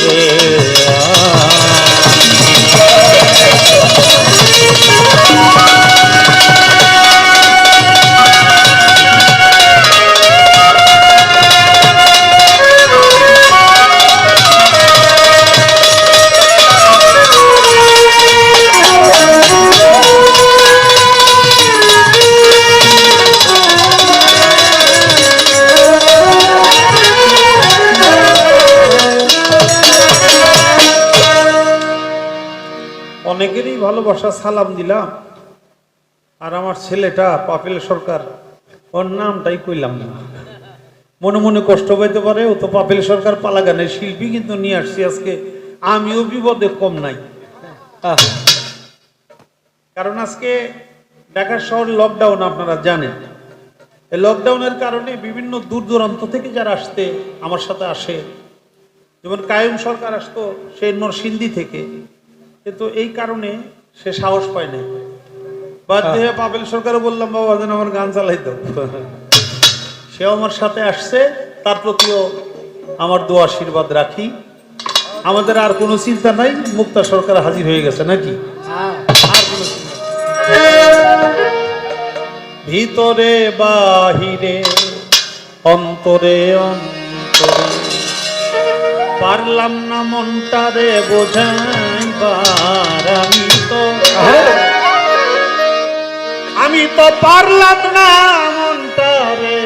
রে ভালোবাসা সালাম দিলাম। আর আমার ছেলেটা, পাপেল সরকার, ওর নামটাই কইলাম না। মনে মনে কষ্ট পাইতে পারে, ও তো পাপেল সরকার পালাগানের শিল্পী, কিন্তু নিয়ে আসছি আজকে। আমিও বিপদে কম নাই। কারণ আজকে ঢাকা শহর লকডাউন আপনারা জানেন। লকডাউনের কারণে বিভিন্ন দূর দূরান্ত থেকে যারা আসতে আমার সাথে আসে, যেমন কায়ুম সরকার আসতো সে নরসিংদী থেকে। কিন্তু এই কারণে সে সাহস পায় না বাধ্য হয়ে। পাবেল সরকারও বললাম বাবা যেন আমার গান চালাই দাও। সেও আমার সাথে আসছে তার প্রতিও আমার দোয়া আশীর্বাদ রাখি। আমাদের আর কোনো চিন্তা নাই মুক্তা সরকার হাজির হয়ে গেছে নাকি? নেই। ভিতরে বাহিরে অন্তরে অন্তরে পারলাম না মনটারে বোঝাইবার আমি। আমি তো পারলাম না মনটারে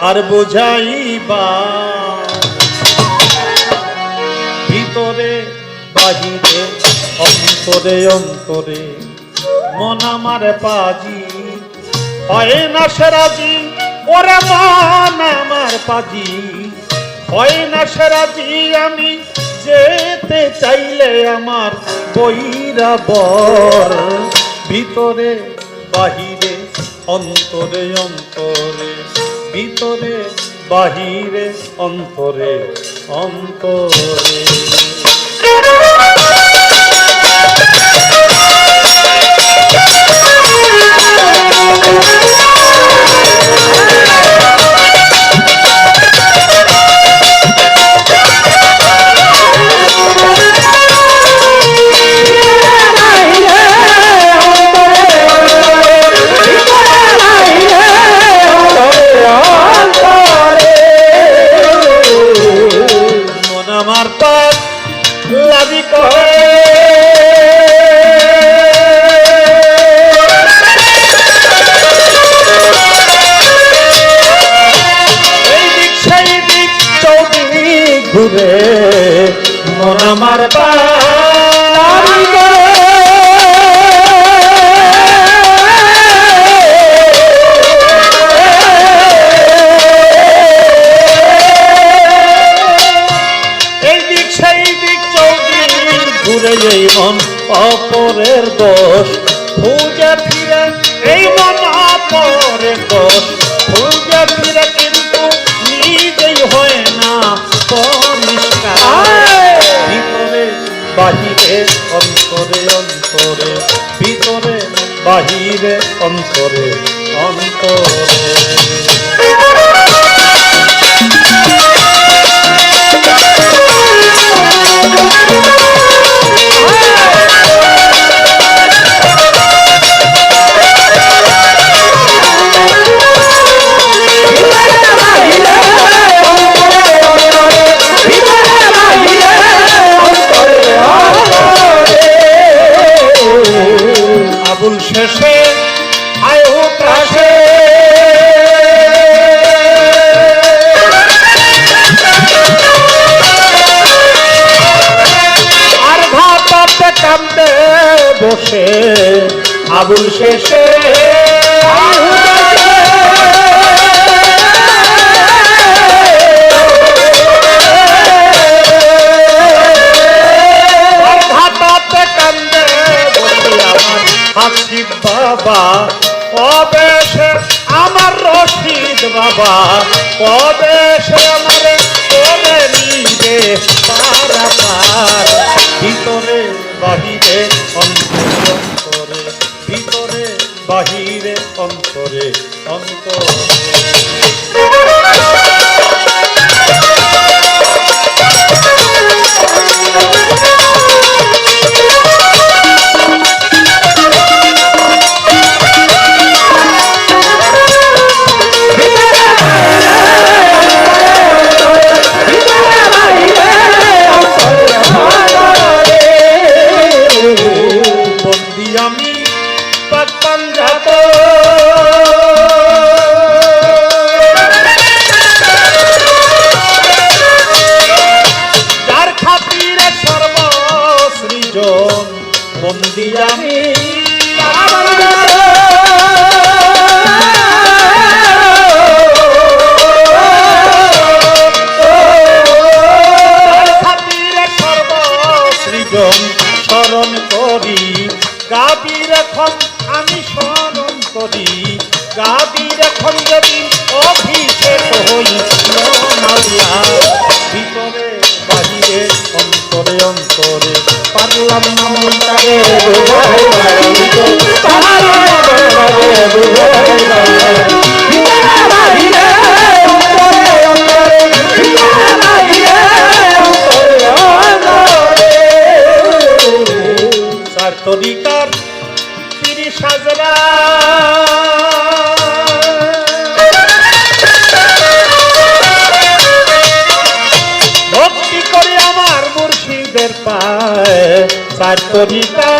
আর বোঝাইবা। ভিতরে, বাহিরে, অন্তরে অন্তরে, মন আমার পাজি। হয় না সেরাজি ওরে মন আমার পাজি। হয় না সেরাজি আমি যেতে চাইলে আমার বইরা বর। ভিতরে বাহিরে অন্তরে অন্তরে। ভিতরে বাহিরে অন্তরে অন্তরে। অপরের দোষ। খুঁজে ফিরে এই মন অপরের দোষ। খুঁজে ফিরে কিন্তু নিজেই হয় না পরিষ্কার। ভিতরে বাহিরে অন্তরে অন্তরে ভিতরে বাহিরে অন্তরে অন্তরে। আবুল শেষে। হাসিব বাবা। কবে আমার রশিদ বাবা? কবে সর্বসৃজন স্মরণ করি গাবির এখন আমি স্মরণ করি গাবির এখন যদি অভিষেক হই মাওলা ভিতরে বাহিরে অন্তরে অন্তরে পারলাম চার তরিকার তিরিশ হাজরা। ভক্তি করে আমার মুর্শিদের পায় চার তরিকার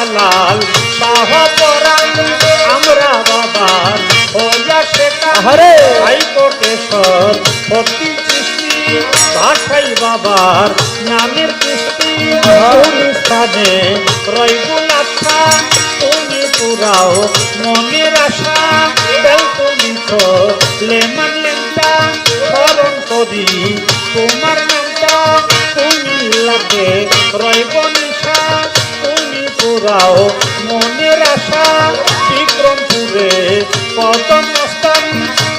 জালাল শাহ পরাণ আমরা বাবার ওজা শেখা আহারে! হাইকোটেশ্বর ভক্তি সৃষ্টি ভাষাই বাবার নামের কৃষ্টি। স্থানে রইবুল আশা তুমি পুরাও মনের আশা। তুমি লেমন লেমটা স্মরণ করি তোমার নামটা। তুমি লাগে রইব পুরাও মনের আশা বিক্রমপুরে পতন মস্তান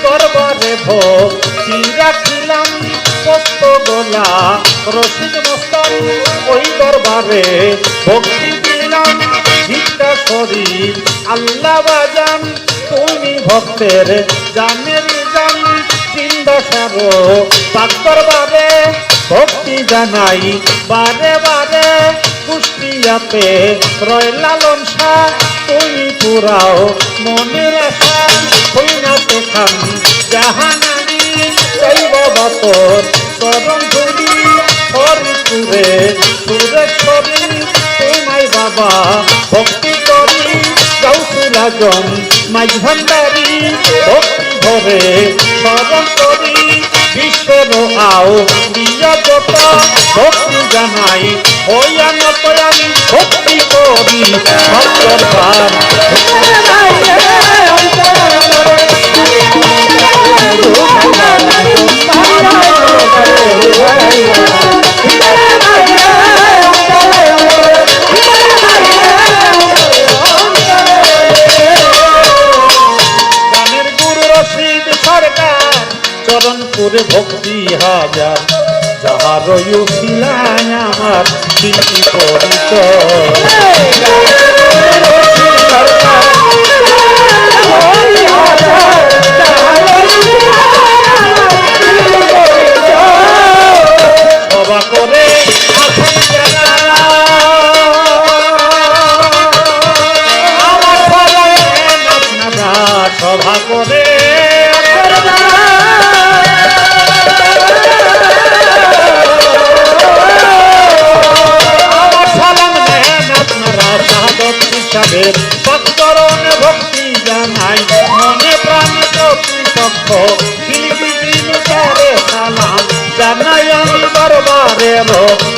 দরবারে ভোগ। কি রাখিলাম পোস্ত গোলা রশিদ মস্তান ওই দরবারে। ভক্তি দিলাম ভিক্ষা শরীর, আল্লাহ বাজান, তুমি ভক্তের জানের জান চিন্তা সারো পাক দরবারে ভক্তি জানাই, বারে বারে কুষ্টিয়াতে রয় লালন শাহ তুমি পুরাও মনের আশা হইনাতে খান জাহানানি চাই বাবা তোর চরণ ধুলি হরিপুরে সুরেশ্বরী তোমায় বাবা ভক্তি করি গৌসুল আজম মাঝ ভান্ডারি। ভক্তি ভরে স্মরণ করি আও জানাই হইয়া নত আমি ভক্তি করি ভক্তর প্রাণ গানের গুরু রশিদ সরকার চরণ করে ভক্তি হাজার। যাহার উঠিলাম আমার শিল্পী পরিচয়। জানাই, মনে প্রাণে কিলিবিলিরে সালাম। জানাই আমি দরবারের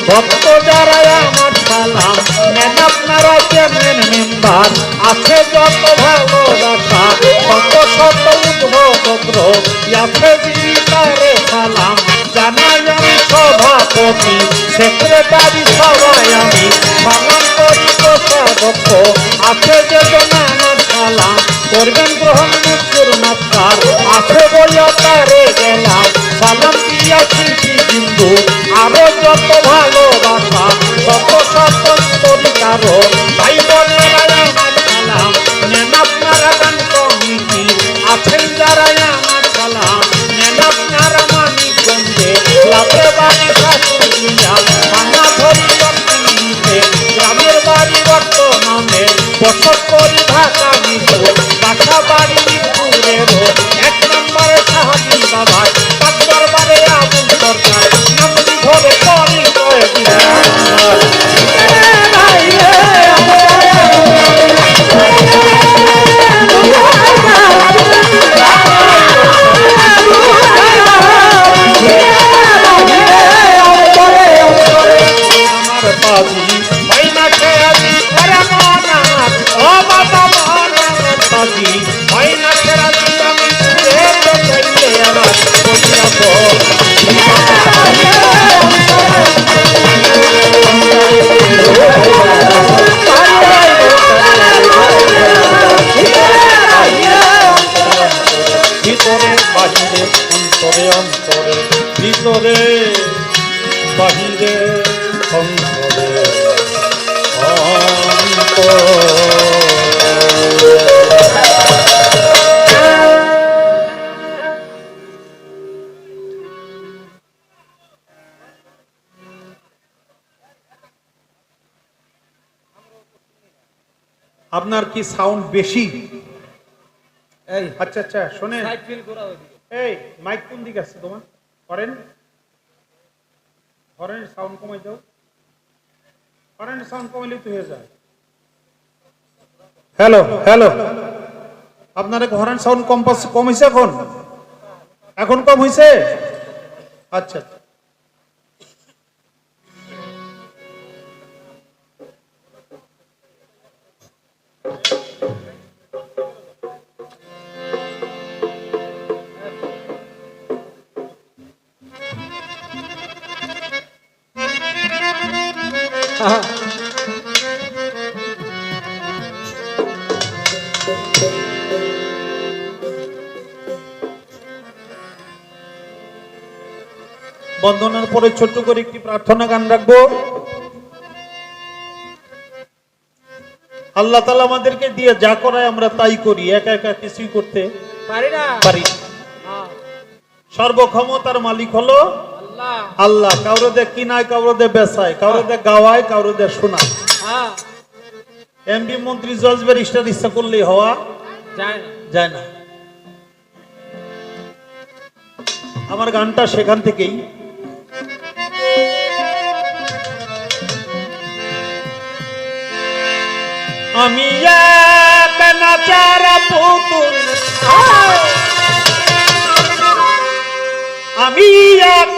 ভক্ত যারা আমার সালাম। নেন আপনারা কেমন মেম্বার, আছে যত ভালোবাসা, কত শত উদ্ভদ্র আছে জীবিতারে সালাম। জানাই আমি সভাপতি, সেক্রেটারি সবাই আমি সালাম করি কোষাধ্যক্ষ আছে যে আমার সালাম করবেন গ্রহণ মুখুর নমস্কার আছে বলিয়া তারে গেলাম। সালাম দিয়া শিল্পী বিন্দু আরও আপনার কি সাউন্ড বেশি? এই আচ্ছা আচ্ছা ওইদিকে এই মাইক কোন দিকে আছে তোমার? করেন হরেন সাউন্ড কমাই দাও। হরেন সাউন্ড কমাইলে তো হয়ে যায়। হ্যালো হ্যালো আপনার হরেন সাউন্ড কম কম হয়েছে এখন? এখন কম হয়েছে? আচ্ছা আচ্ছা। বন্দনার পরে ছোট্ট করে একটি প্রার্থনা গান রাখব। আল্লাহ তালা আমাদেরকে দিয়ে যা করায় আমরা তাই করি একা একা কিছুই করতে পারি না। পারি হ্যাঁ, সর্বক্ষমতার মালিক হলো আল্লাহ। কাউরে দে কিনায় কাউরে দে বেসায় কাউরে দে গাওয়ায় কাউরে দে শোনায়। হ্যাঁ। এমপি মন্ত্রী জজ ব্যারিস্টার ইচ্ছা করলেই হওয়া যায় না। আমার গানটা সেখান থেকেই আমি এক নাচার পুতুল আমি এক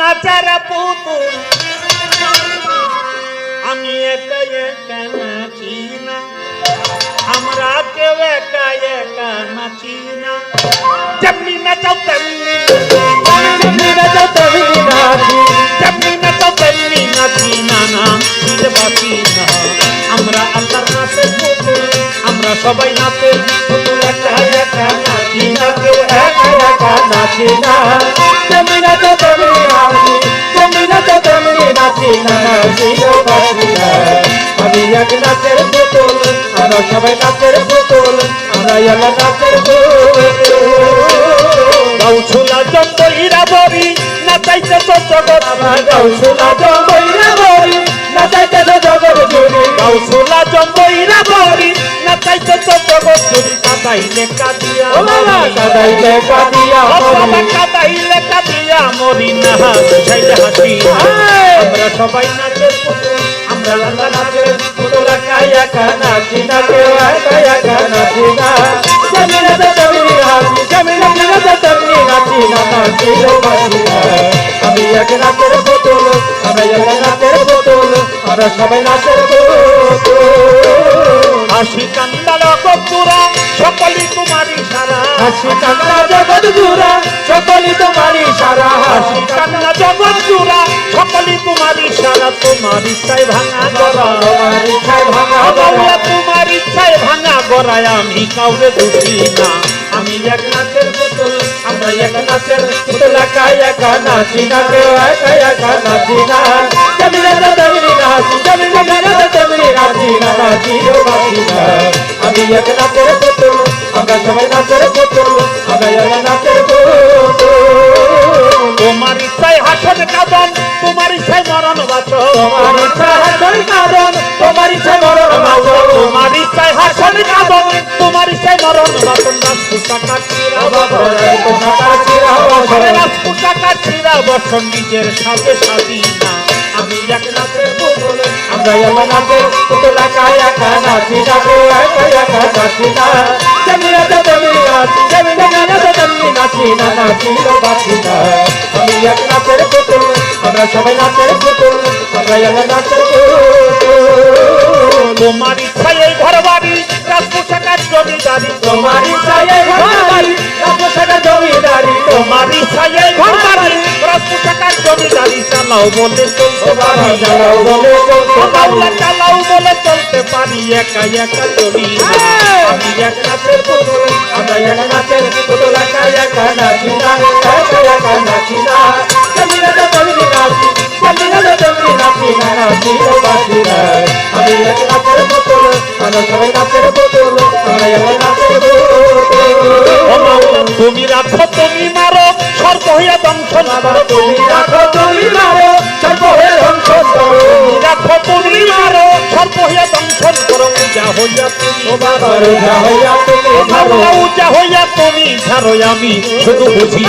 নাচার পুতুল আমি একা একা নাচি না আমরা কেউ একা একা নাচি না যেমনি নাচাও তেমনি যেমনি নাচাও তেমনি নাচি যেমনি নাচাও তেমনি নাচি না না ফিরে বাঁচি না আমরা আল্লাহর নাচে পুতুল, আমরা সবাই নাচে পুতুল, একা একা নাচি না, কেউ একা একা নাচি না। যেমনি নাচাও তেমনি নাচি, যেমনি নাচাও তেমনি নাচি না বাঁচি না আমি এক নাচের পুতুল আমরা সবাই নাচের পুতুল আমরা এলা নাচের গাউছুলা জম্বইরা বরি নাচাইতে তো জগৎ, আমার গাউছুলা জম্বইরা বরি নাচাইতে তো জগৎ জুড়ি গাউছুলা জম্বইরা বরি নাচাইতে তো জগৎ জুড়ি কাদাইলে কাদিয়া ও বাবা কাদাইলে কাদিয়া ও বাবা কাদিয়া মরি না। হাসি আমরা সবাই আমরা লালা পুতুল নাচি না নাচি আমি এক আমরা সবাই নাচের হাসি কান্দা জুড়া সকলই তোমারই সারা। হাসি কান্দা জগৎ জুড়া সকলই তোমারই সারা। হাসি কান্দা জগৎ জুড়া সকলই তোমারই সারা। তোমার ইচ্ছায় ভাঙা গড়া। তোমার ইচ্ছায় ভাঙা গড়া। তোমার ইচ্ছায় ভাঙা গড়ায় আমি কাউরে দুষি না। আমি এক নাচের পুতুল আমরা এক নাচের পুতুল একা একা নাচি না কেউ একা একা নাচি না জমিনে জমিনে নাচি জমিনে জমিনে নাচি নাচি ও বাঁচি না। আমি এক নাচের পুতুল আমরা সবাই নাচের পুতুল আমরা এক নাচের পুতুল। তোমার ইচ্ছায় হাসন কাঁদন তোমার ইচ্ছায় মরণ বাঁচো। তোমার ইচ্ছায় হাসন কাঁদন তোমার ইচ্ছায় মরণ বাঁচো। তোমার ইচ্ছায় হাসন কাঁদন তোমার ইচ্ছায় মরণ বাঁচন রাজপুতা কাটিরা রাজপুতা কাটিরা বসন নিজের সাথে সাথী না আমি এক নাচের পুতুল আমরা এক নাচের পুতুল একা একা নাচি না গো একা একা নাচি না। জমিনা জমিনা নাচি জমিনা জমিনা নাচি না নাচি বাঁচি না। আমি এক নাচের পুতুল আমরা সবাই নাচের পুতুল আমরা এক নাচের তোমার ইচ্ছায় এই ঘর বাড়ি রাজপোশাকার জমিদারি। তোমার ইচ্ছায় এই ঘর বাড়ি রাজপোশাকার জমিদারি। তোমার ইচ্ছায় এই ঘর বাড়ি রাজপোশাকার জমিদারি চালাও বলে চলতে পারি। চালাও বলে চলতে পারি। চালাও বলে চলতে পারি। একা একা চলি। আমি এক নাচের পুতুল আমরা এক নাচের পুতুল একা একা নাচি না একা একা নাচি না তুমি রাখো তুমি মারো সর্ব হইয়া দংশন তুমি রাখো তুমি মারো সর্ব হইয়া দংশন তুমি রাখো তুমি উজা হইয়া তুমি উজা হইয়া তুমি উজা হইয়া তুমি ঝাড়ো আমি শুধু বুঝি।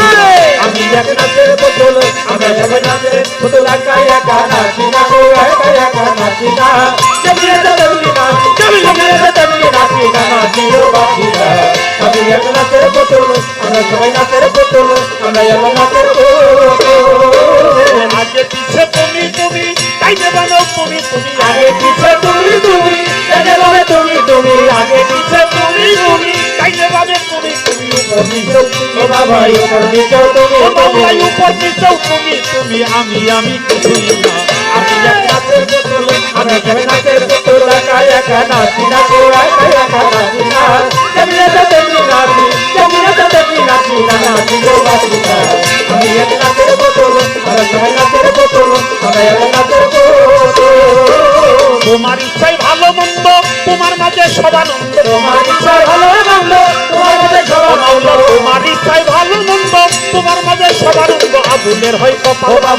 আমি এক নাচের পুতুল আমরা সবাই নাচের পুতুল একা একা নাচি না গো একা একা নাচি না। জমিয়ে জমিয়ে নাচি জমিয়ে জমিয়ে নাচি না নাচি ও বাঁচি না। আমি এক নাচের পুতুল আমরা সবাই নাচের পুতুল আমরা এক নাচের পুতুল বাবা উপর নিচে তুমি ও উপর নিচে তুমি। তুমি আমি আমি কিছুই না। আমি এক নাচের পুতুল আমি এক নাচের পুতুল একা একা নাচি না গো একা একা নাচি না জমিয়ে জমিয়ে নাচি জমিয়ে জমিয়ে নাচি না নাচি গো বাঁচি না আমি এক নাচের পুতুল আমরা সবাই নাচের পুতুল আমরা এক নাচের পুতুল তোমার ইচ্ছাই ভালো মন্দ তোমার মাঝে সবানন্দ তোমার ইচ্ছাই ভালো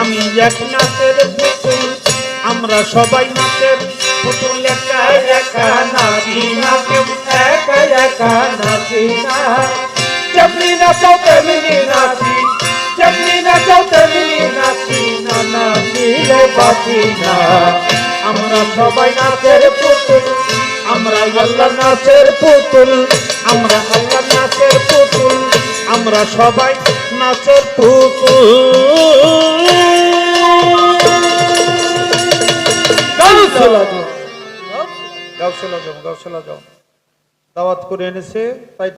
আমি এক নাচের পুতুল, আমরা সবাই নাচের পুতুল। একা একা নাচি না কেউ, একা একা নাচি না। যেমনি নাচাও তেমনি নাচি, যেমনি নাচাও তেমনি নাচি না নাচিলে বাঁচি না। আমরা সবাই নাচের পুতুল, আমরা আল্লাহ নাচের পুতুল, আমরা আল্লাহ নাচের পুতুল, আমরা সবাই নাচের যাও। দাওয়াত করে এনেছে তাই